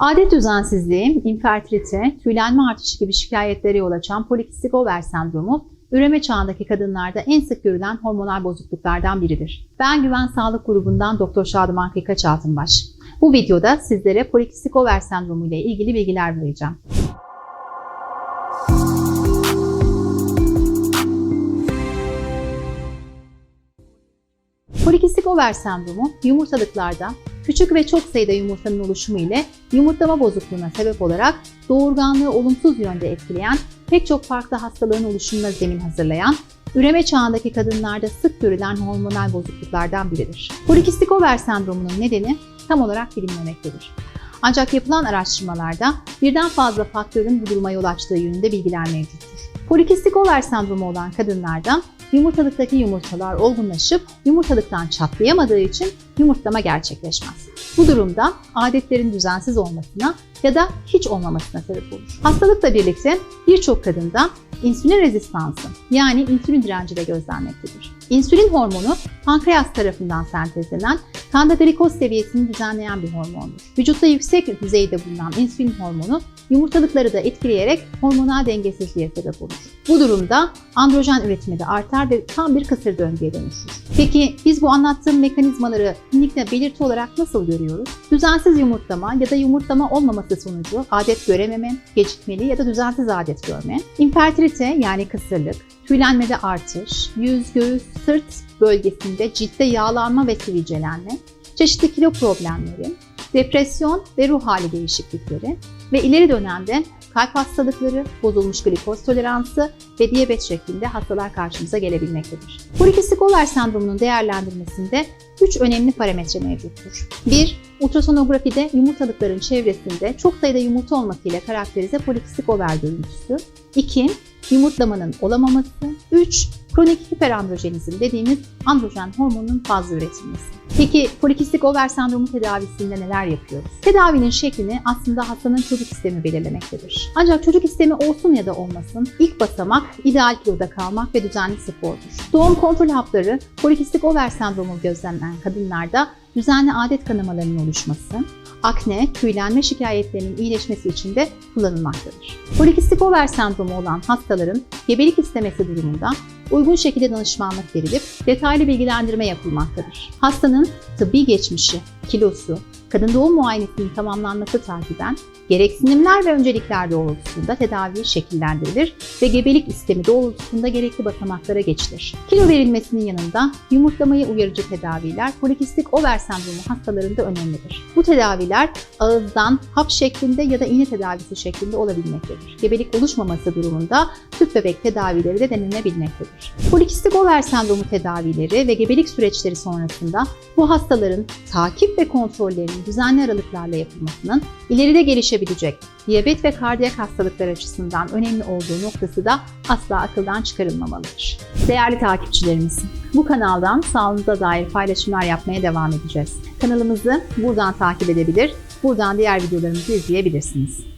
Adet düzensizliği, infertilite, tüylenme artışı gibi şikayetlere yol açan polikistik over sendromu, üreme çağındaki kadınlarda en sık görülen hormonal bozukluklardan biridir. Ben Güven Sağlık Grubu'ndan Doktor Şadıman Kıykaç Altınbaş. Bu videoda sizlere polikistik over sendromu ile ilgili bilgiler vereceğim. Polikistik over sendromu yumurtalıklarda küçük ve çok sayıda yumurtanın oluşumu ile yumurtlama bozukluğuna sebep olarak doğurganlığı olumsuz yönde etkileyen pek çok farklı hastalığın oluşumuna zemin hazırlayan, üreme çağındaki kadınlarda sık görülen hormonal bozukluklardan biridir. Polikistik over sendromunun nedeni tam olarak bilinmemektedir. Ancak yapılan araştırmalarda birden fazla faktörün bu duruma yol açtığı yönünde bilgiler mevcuttur. Polikistik over sendromu olan kadınlarda yumurtalıktaki yumurtalar olgunlaşıp yumurtalıktan çatlayamadığı için yumurtlama gerçekleşmez. Bu durumda adetlerin düzensiz olmasına ya da hiç olmamasına sebep olur. Hastalıkla birlikte birçok kadında insülin rezistansı yani insülin direnci de gözlenmektedir. İnsülin hormonu pankreas tarafından sentezlenen kanda glikoz seviyesini düzenleyen bir hormondur. Vücutta yüksek düzeyde bulunan insülin hormonu yumurtalıkları da etkileyerek hormonal dengesizliğe sebep olur. Bu durumda androjen üretimi de artar ve tam bir kısır döngüye dönüşür. Peki biz bu anlattığım mekanizmaları klinikte belirti olarak nasıl görüyoruz? Düzensiz yumurtlama ya da yumurtlama olmaması sonucu adet görememe, gecikmeli ya da düzensiz adet görme, infertilite yani kısırlık, tüylenmede artış, yüz, göğüs, sırt bölgesinde ciltte yağlanma ve sivilcelenme, çeşitli kilo problemleri, depresyon ve ruh hali değişiklikleri ve ileri dönemde kalp hastalıkları, bozulmuş glikoz toleransı ve diyabet şeklinde hastalar karşımıza gelebilmektedir. Polikistik over sendromunun değerlendirmesinde 3 önemli parametre mevcuttur. 1. Ultrasonografide yumurtalıkların çevresinde çok sayıda yumurta olmasıyla karakterize polikistik over görüntüsü. 2. Yumurtlamanın olamaması. 3. Kronik hiperandrojenizm dediğimiz androjen hormonunun fazla üretilmesi. Peki polikistik over sendromu tedavisinde neler yapıyoruz? Tedavinin şeklini aslında hastanın çocuk istemi belirlemektedir. Ancak çocuk istemi olsun ya da olmasın ilk basamak ideal kiloda kalmak ve düzenli spordur. Doğum kontrol hapları polikistik over sendromu gözlenen kadınlarda düzenli adet kanamalarının oluşması, akne, tüylenme şikayetlerinin iyileşmesi için de kullanılmaktadır. Polikistik over sendromu olan hastaların gebelik istemesi durumunda uygun şekilde danışmanlık verilip detaylı bilgilendirme yapılmaktadır. Hastanın tıbbi geçmişi, kilosu, kadın doğum muayenesinin tamamlanması takiben gereksinimler ve öncelikler doğrultusunda tedavi şekillendirilir ve gebelik istemi doğrultusunda gerekli basamaklara geçilir. Kilo verilmesinin yanında yumurtlamayı uyarıcı tedaviler polikistik over sendromu hastalarında önemlidir. Bu tedaviler ağızdan hap şeklinde ya da iğne tedavisi şeklinde olabilmektedir. Gebelik oluşmaması durumunda tüp bebek tedavileri de denenebilmektedir. Polikistik over sendromu tedavileri ve gebelik süreçleri sonrasında bu hastaların takip ve kontrollerinin düzenli aralıklarla yapılmasının ileride gelişebilecek diyabet ve kardiyak hastalıklar açısından önemli olduğu noktası da asla akıldan çıkarılmamalıdır. Değerli takipçilerimiz, bu kanaldan sağlığınıza dair paylaşımlar yapmaya devam edeceğiz. Kanalımızı buradan takip edebilir, buradan diğer videolarımızı izleyebilirsiniz.